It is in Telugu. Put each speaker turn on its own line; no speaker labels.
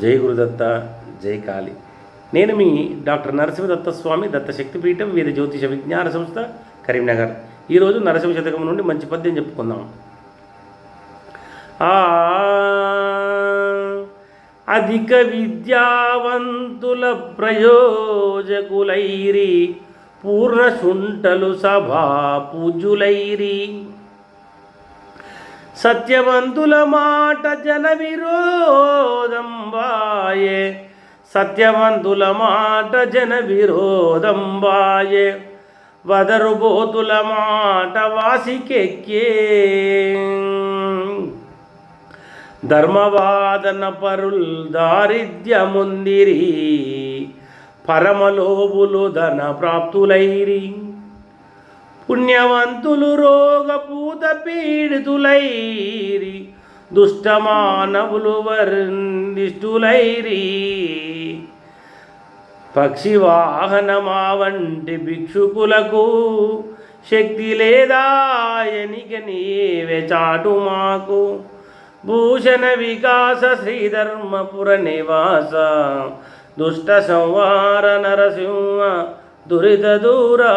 జై గురుదత్త జై కాళి. నేను మీ డాక్టర్ నరసింహదత్త స్వామి దత్త శక్తిపీఠం వీర జ్యోతిష విజ్ఞాన సంస్థ కరీంనగర్. ఈరోజు నరసింహ శతకం నుండి మంచి పద్యం చెప్పుకుందాం. ఆ అధిక విద్యావంతుల ప్రయోజకులైరి పూర్ణశుంటలు సభా పూజులైరి సత్యవంతుల మాట జన విరో బాయే. సత్యవంతుల మాట జన విరోధం వాయే వదరుబోతుల మాట వాసికెక్కే. ధర్మవాదన పరుల్ దారిద్ర్యముందిరి. పరమలోబులు ధన ప్రాప్తులైరి పుణ్యవంతులు రోగపూత పీడితులైరి. దుష్టమానవులు వర్ణిష్ఠులైరి. పక్షి వాహనమా వంటి భిక్షుకులకు శక్తి లేదాయనిక నీవే చాటు మాకు. భూషణ వికాస శ్రీధర్మపుర నివాస. దుష్ట సంవార నరసింహ దురిత దూరా.